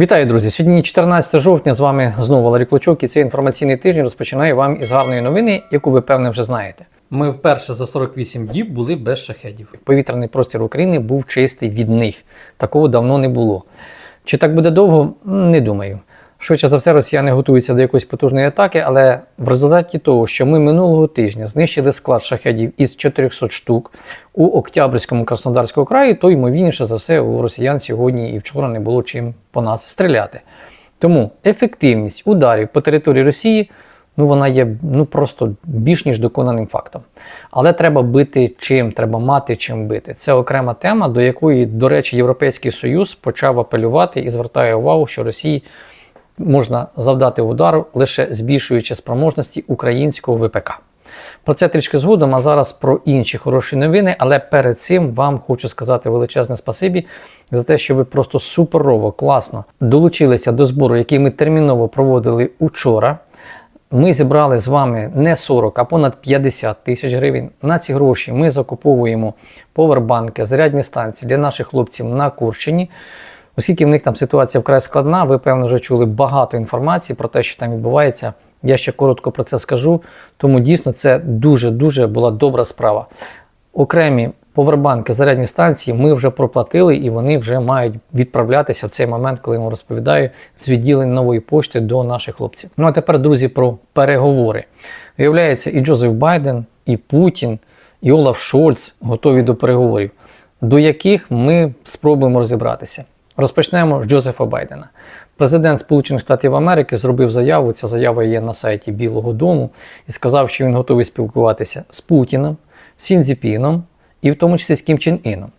Вітаю, друзі! Сьогодні 14 жовтня. З вами знову Валерій Клочок і цей інформаційний тиждень розпочинаю вам із гарної новини, яку ви певне вже знаєте. Ми вперше за 48 діб були без шахедів. Повітряний простір України був чистий від них. Такого давно не було. Чи так буде довго? Не думаю. Швидше за все, росіяни готуються до якоїсь потужної атаки, але в результаті того, що ми минулого тижня знищили склад шахедів із 400 штук у Октябрьському Краснодарському краї, то ймовірніше за все у росіян сьогодні і вчора не було чим по нас стріляти. Тому ефективність ударів по території Росії ну вона є ну просто більш ніж доконаним фактом. Але треба бити чим, треба мати чим бити. Це окрема тема, до якої, до речі, Європейський Союз почав апелювати і звертає увагу, що Росії можна завдати удару лише збільшуючи спроможності українського ВПК. Про це трішки згодом, а зараз про інші хороші новини. Але перед цим вам хочу сказати величезне спасибі за те, що ви просто суперово, класно долучилися до збору, який ми терміново проводили учора. Ми зібрали з вами не 40, а понад 50 тисяч гривень. На ці гроші ми закуповуємо повербанки, зарядні станції для наших хлопців на Курщині. Оскільки в них там ситуація вкрай складна, ви, певно, вже чули багато інформації про те, що там відбувається. Я ще коротко про це скажу. Тому дійсно це дуже-дуже була добра справа. Окремі повербанки, зарядні станції ми вже проплатили і вони вже мають відправлятися в цей момент, коли я вам розповідаю, з відділень нової пошти до наших хлопців. Ну а тепер, друзі, про переговори. Виявляється, і Джозеф Байден, і Путін, і Олаф Шольц готові до переговорів, до яких ми спробуємо розібратися. Розпочнемо з Джозефа Байдена. Президент Сполучених Штатів Америки зробив заяву. Ця заява є на сайті Білого Дому і сказав, що він готовий спілкуватися з Путіним, Сінзіпіном і в тому числі з Кім Чен Іном.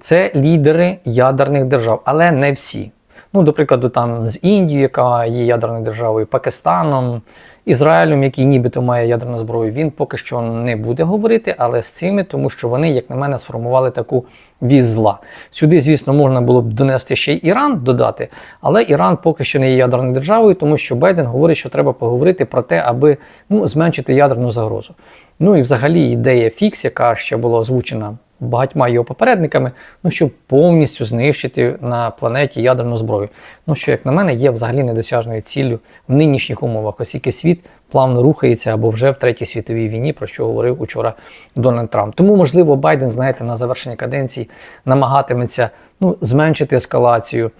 Це лідери ядерних держав, але не всі. Ну, до прикладу, там з Індією, яка є ядерною державою, Пакистаном, Ізраїлем, який нібито має ядерну зброю, він поки що не буде говорити, але з цими, тому що вони, як на мене, сформували таку віз зла. Сюди, звісно, можна було б донести ще й Іран додати, але Іран поки що не є ядерною державою, тому що Байден говорить, що треба поговорити про те, аби ну, зменшити ядерну загрозу. Ну і взагалі ідея фікс, яка ще була озвучена багатьма його попередниками, ну щоб повністю знищити на планеті ядерну зброю. Ну що, як на мене, є взагалі недосяжною ціллю в нинішніх умовах, оскільки світ плавно рухається або вже в третій світовій війні, про що говорив учора Дональд Трамп. Тому, можливо, Байден, знаєте, на завершення каденції намагатиметься ну, зменшити ескалацію.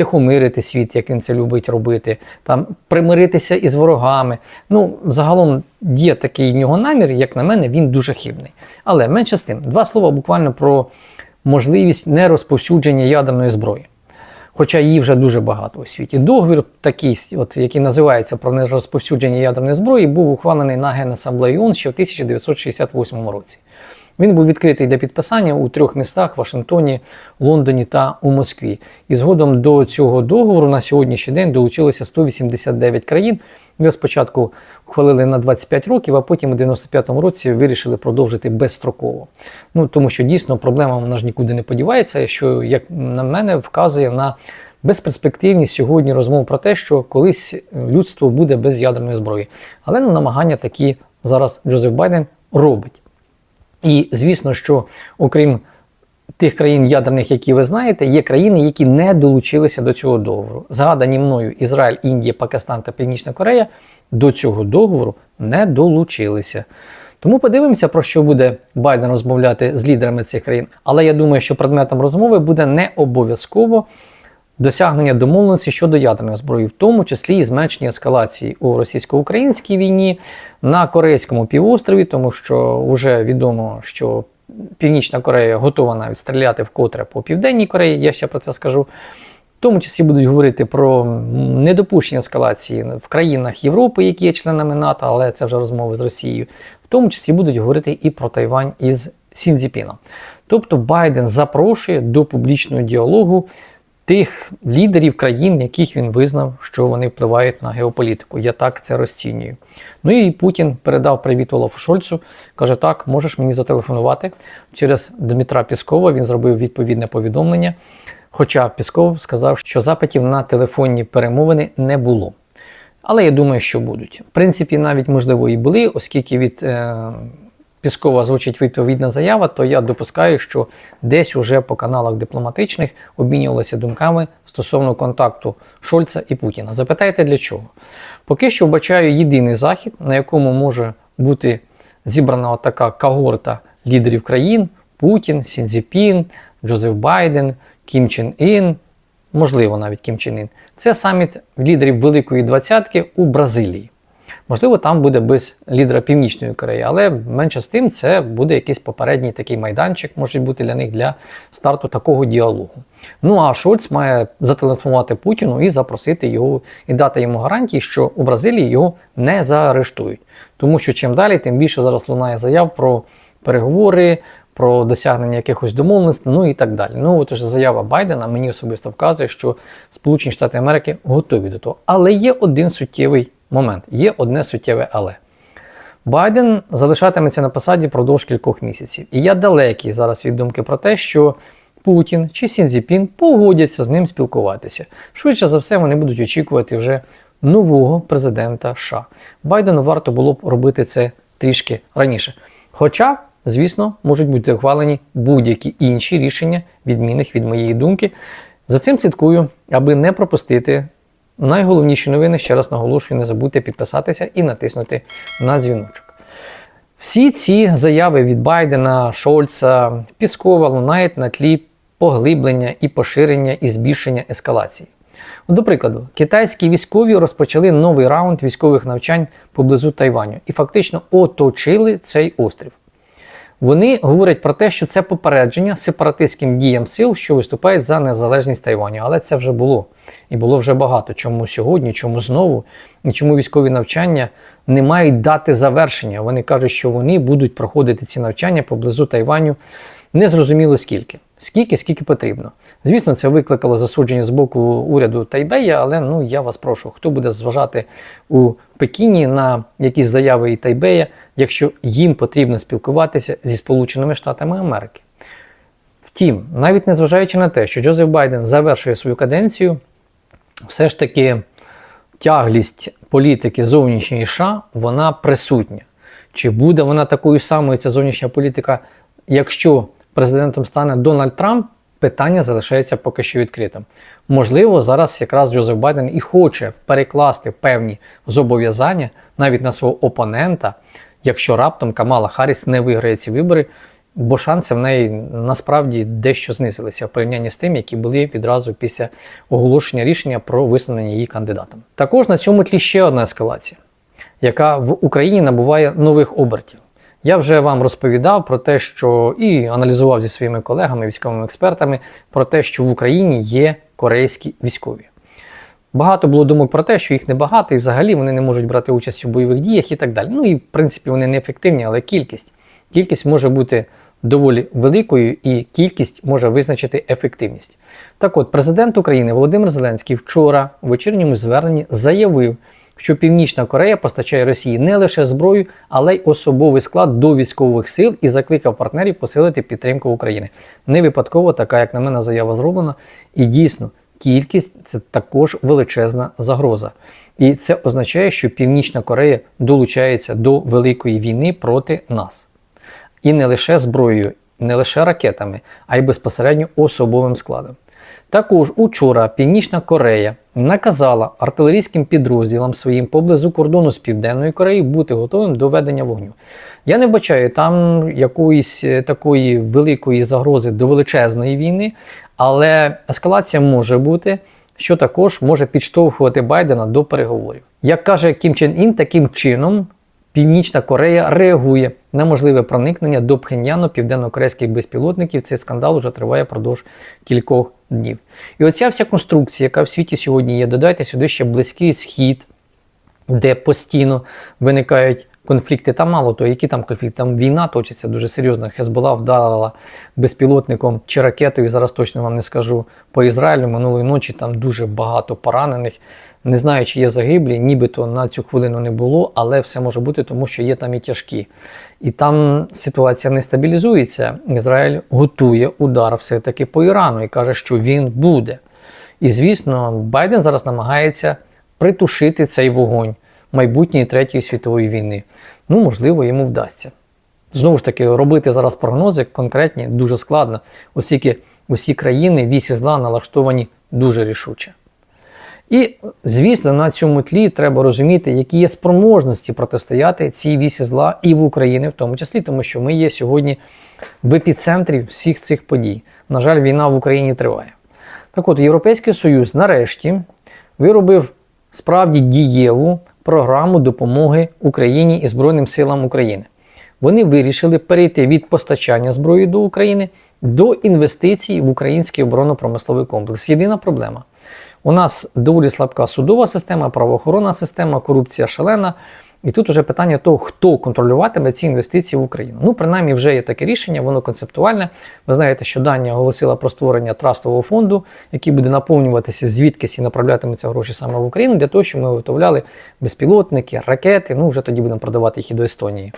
Втихомирити світ, як він це любить робити, там примиритися із ворогами. Ну, загалом є такий в нього намір, як на мене, він дуже хибний. Але менше з тим, два слова буквально про можливість нерозповсюдження ядерної зброї. Хоча її вже дуже багато у світі. Договір, такий, от, який називається про нерозповсюдження ядерної зброї, був ухвалений на Генасамблеї ООН ще в 1968 році. Він був відкритий для підписання у трьох містах Вашингтоні, Лондоні та у Москві. І згодом до цього договору на сьогоднішній день долучилося 189 країн. Його спочатку ухвалили на 25 років, а потім у 95-му році вирішили продовжити безстроково. Ну тому що дійсно проблема вона ж нікуди не подівається, що, як на мене, вказує на безперспективність сьогодні розмов про те, що колись людство буде без ядерної зброї. Але ну, намагання такі зараз Джозеф Байден робить. І звісно, що окрім тих країн ядерних, які ви знаєте, є країни, які не долучилися до цього договору. Згадані мною Ізраїль, Індія, Пакистан та Північна Корея до цього договору не долучилися. Тому подивимося, про що буде Байден розмовляти з лідерами цих країн. Але я думаю, що предметом розмови буде не обов'язково досягнення домовленості щодо ядерної зброї, в тому числі і зменшення ескалації у російсько-українській війні на Корейському півострові, тому що вже відомо, що Північна Корея готова навіть стріляти вкотре по Південній Кореї, я ще про це скажу. В тому числі будуть говорити про недопущення ескалації в країнах Європи, які є членами НАТО, але це вже розмови з Росією. В тому числі будуть говорити і про Тайвань із Сінзіпіном. Тобто Байден запрошує до публічного діалогу тих лідерів країн, яких він визнав, що вони впливають на геополітику. Я так це розцінюю. Ну і Путін передав привіт Олафу Шольцу. Каже: Так, можеш мені зателефонувати через Дмитра Піскова. Він зробив відповідне повідомлення. Хоча Пісков сказав, що запитів на телефонні перемовини не було. Але я думаю, що будуть. В принципі, навіть можливо і були, оскільки від е, Піскова звучить відповідна заява, то я допускаю, що десь уже по каналах дипломатичних обмінювалися думками стосовно контакту Шольца і Путіна. Запитайте для чого? Поки що вбачаю єдиний захід, на якому може бути зібрана така когорта лідерів країн: Путін, Сінзіпін, Джозеф Байден, Кім Чен Ін, можливо, навіть Кім Чен Ін. Це саміт лідерів Великої Двадцятки у Бразилії. Можливо, там буде без лідера Північної Кореї, але менше з тим це буде якийсь попередній такий майданчик, може бути для них для старту такого діалогу. Ну а Шольц має зателефонувати Путіну і запросити його і дати йому гарантії, що у Бразилії його не заарештують. Тому що чим далі, тим більше зараз лунає заяв про переговори. Про досягнення якихось домовленостей, ну і так далі. Ну, от заява Байдена мені особисто вказує, що Сполучені Штати Америки готові до того. Але є один суттєвий момент, є одне суттєве але. Байден залишатиметься на посаді продовж кількох місяців. І я далекий зараз від думки про те, що Путін чи Сінзіпін погодяться з ним спілкуватися. Швидше за все, вони будуть очікувати вже нового президента США. Байдену варто було б робити це трішки раніше. Хоча, звісно, можуть бути ухвалені будь-які інші рішення, відмінних від моєї думки. За цим слідкую, аби не пропустити найголовніші новини. Ще раз наголошую, не забудьте підписатися і натиснути на дзвіночок. Всі ці заяви від Байдена, Шольца, Піскова лунають на тлі поглиблення і поширення і збільшення ескалації. До прикладу, китайські військові розпочали новий раунд військових навчань поблизу Тайваню і фактично оточили цей острів. Вони говорять про те, що це попередження сепаратистським діям сил, що виступають за незалежність Тайваню. Але це вже було. І було вже багато. Чому сьогодні, чому знову, і чому військові навчання не мають дати завершення. Вони кажуть, що вони будуть проходити ці навчання поблизу Тайваню незрозуміло скільки. Скільки, скільки потрібно. Звісно, це викликало засудження з боку уряду Тайбея, але ну я вас прошу, хто буде зважати у Пекіні на якісь заяви і Тайбея, якщо їм потрібно спілкуватися зі Сполученими Штатами Америки. Втім, навіть незважаючи на те, що Джозеф Байден завершує свою каденцію, все ж таки тяглість політики зовнішньої США вона присутня. Чи буде вона такою самою, ця зовнішня політика, якщо президентом стане Дональд Трамп, питання залишається поки що відкритим. Можливо, зараз якраз Джозеф Байден і хоче перекласти певні зобов'язання навіть на свого опонента, якщо раптом Камала Харріс не виграє ці вибори, бо шанси в неї насправді дещо знизилися в порівнянні з тим, які були відразу після оголошення рішення про висунення її кандидатом. Також на цьому тлі ще одна ескалація, яка в Україні набуває нових обертів. Я вже вам розповідав про те, що і аналізував зі своїми колегами, військовими експертами, про те, що в Україні є корейські військові. Багато було думок про те, що їх небагато, і взагалі вони не можуть брати участь у бойових діях і так далі. Ну і в принципі вони неефективні, але кількість. Кількість може бути доволі великою, і кількість може визначити ефективність. Так от, президент України Володимир Зеленський вчора у вечірньому зверненні заявив, що Північна Корея постачає Росії не лише зброю, але й особовий склад до військових сил і закликав партнерів посилити підтримку України. Не випадково така, як на мене, заява зроблена. І дійсно, кількість це також величезна загроза. І це означає, що Північна Корея долучається до великої війни проти нас. І не лише зброєю, не лише ракетами, а й безпосередньо особовим складом. Також учора Північна Корея наказала артилерійським підрозділам своїм поблизу кордону з Південною Кореєю бути готовим до ведення вогню. Я не бачаю там якоїсь е, такої великої загрози до величезної війни, але ескалація може бути, що також може підштовхувати Байдена до переговорів. Як каже Кім Чен Ін, таким чином. Північна Корея реагує на можливе проникнення до Пхеньяну південно-корейських безпілотників. Цей скандал вже триває продовж кількох днів. І оця вся конструкція, яка в світі сьогодні є, додайте сюди ще близький схід, де постійно виникають конфлікти. Там мало того, які там конфлікти, там війна точиться дуже серйозно. Хезбола вдарила безпілотником чи ракетою. Зараз точно вам не скажу по Ізраїлю. Минулої ночі там дуже багато поранених. Не знаю, чи є загиблі, нібито на цю хвилину не було, але все може бути, тому що є там і тяжкі. І там ситуація не стабілізується. Ізраїль готує удар все-таки по Ірану і каже, що він буде. І звісно, Байден зараз намагається притушити цей вогонь майбутньої Третьої світової війни. Ну, можливо, йому вдасться. Знову ж таки, робити зараз прогнози конкретні дуже складно, оскільки усі країни вісі зла налаштовані дуже рішуче. І, звісно, на цьому тлі треба розуміти, які є спроможності протистояти цій вісі зла і в Україні, в тому числі, тому що ми є сьогодні в епіцентрі всіх цих подій. На жаль, війна в Україні триває. Так от, Європейський Союз нарешті виробив справді дієву програму допомоги Україні і Збройним силам України. Вони вирішили перейти від постачання зброї до України до інвестицій в український оборонно-промисловий комплекс. Єдина проблема. У нас доволі слабка судова система, правоохоронна система, корупція шалена. І тут уже питання того, хто контролюватиме ці інвестиції в Україну. Ну, принаймні, вже є таке рішення, воно концептуальне. Ви знаєте, що Данія оголосила про створення трастового фонду, який буде наповнюватися звідкись і направлятиметься гроші саме в Україну, для того, щоб ми виготовляли безпілотники, ракети. Ну, вже тоді будемо продавати їх і до Естонії.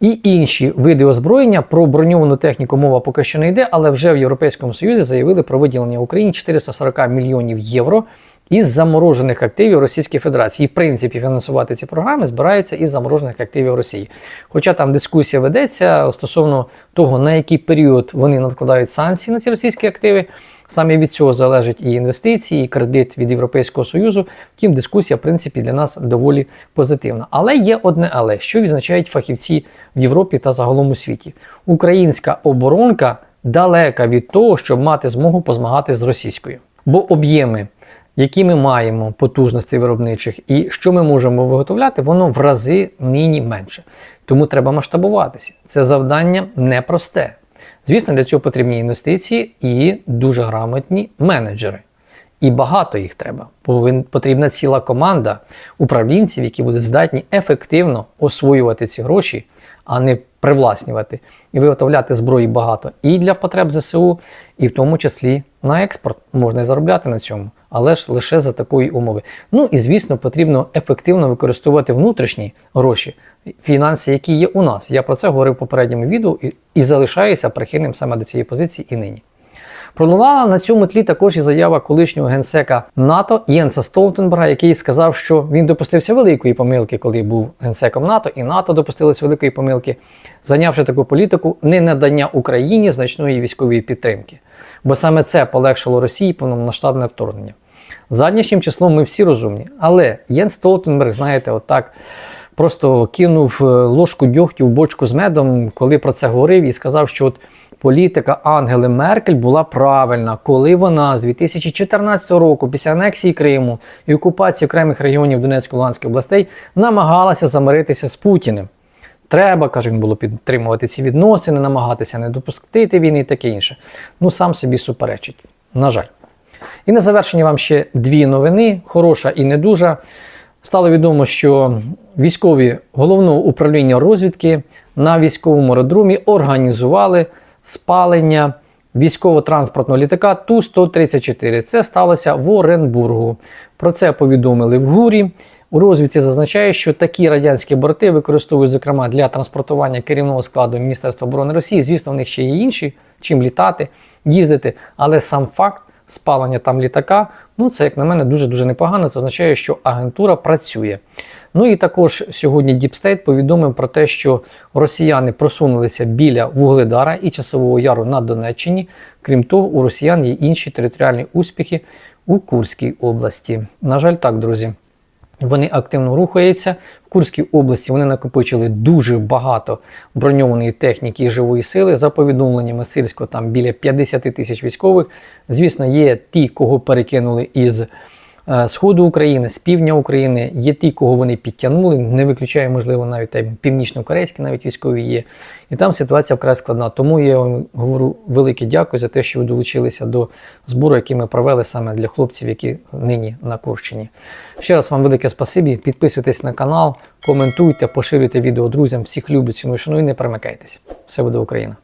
І інші види озброєння про броньовану техніку мова поки що не йде, але вже в Європейському Союзі заявили про виділення Україні 440 мільйонів євро із заморожених активів Російської Федерації. І, в принципі, фінансувати ці програми збираються із заморожених активів Росії. Хоча там дискусія ведеться стосовно того, на який період вони надкладають санкції на ці російські активи. Саме від цього залежать і інвестиції, і кредит від Європейського Союзу. Втім, дискусія, в принципі, для нас доволі позитивна. Але є одне але, що відзначають фахівці в Європі та загалом у світі. Українська оборонка далека від того, щоб мати змогу позмагати з російською. Бо об'єми, які ми маємо потужностей виробничих, і що ми можемо виготовляти, воно в рази нині менше. Тому треба масштабуватися. Це завдання непросте. Звісно, для цього потрібні інвестиції і дуже грамотні менеджери. І багато їх треба. Потрібна ціла команда управлінців, які будуть здатні ефективно освоювати ці гроші, а не привласнювати і виготовляти зброї багато і для потреб ЗСУ, і в тому числі на експорт. Можна і заробляти на цьому, але ж лише за такої умови. Ну і звісно, потрібно ефективно використовувати внутрішні гроші, фінанси, які є у нас. Я про це говорив в попередньому відео і, і залишаюся прихильним саме до цієї позиції і нині. Пролунала на цьому тлі також і заява колишнього генсека НАТО Єнса Столтенберга, який сказав, що він допустився великої помилки, коли був генсеком НАТО, і НАТО допустилось великої помилки, зайнявши таку політику ненадання Україні значної військової підтримки. Бо саме це полегшило Росії повномасштабне вторгнення. Заднішнім числом ми всі розумні, але Єнс Столтенберг, знаєте, отак. Просто кинув е, ложку дьогтю в бочку з медом, коли про це говорив, і сказав, що от політика Ангели Меркель була правильна, коли вона з 2014 року, після анексії Криму і окупації окремих регіонів Донецької Луганської областей, намагалася замиритися з Путіним. Треба, каже, він було підтримувати ці відносини, намагатися не допустити війни і таке інше. Ну, сам собі суперечить. На жаль. І на завершення вам ще дві новини: хороша і не дуже. Стало відомо, що військові головного управління розвідки на військовому аеродромі організували спалення військово-транспортного літака Ту-134. Це сталося в Оренбургу. Про це повідомили в ГУРі. У розвідці зазначає, що такі радянські борти використовують, зокрема, для транспортування керівного складу Міністерства оборони Росії. Звісно, в них ще є інші, чим літати, їздити, але сам факт спалення там літака, ну це, як на мене, дуже-дуже непогано. Це означає, що агентура працює. Ну і також сьогодні State повідомив про те, що росіяни просунулися біля Вугледара і Часового Яру на Донеччині. Крім того, у росіян є інші територіальні успіхи у Курській області. На жаль, так, друзі. Вони активно рухаються. В Курській області вони накопичили дуже багато броньованої техніки і живої сили. За повідомленнями Сирського, там біля 50 тисяч військових. Звісно, є ті, кого перекинули із сходу України, з півдня України. Є ті, кого вони підтягнули. Не виключаю, можливо, навіть північно-корейські, навіть військові є. І там ситуація вкрай складна. Тому я вам говорю велике дякую за те, що ви долучилися до збору, який ми провели саме для хлопців, які нині на Курщині. Ще раз вам велике спасибі. Підписуйтесь на канал, коментуйте, поширюйте відео друзям. Всіх люблю, ціную, шаную, не перемикайтесь. Все буде Україна!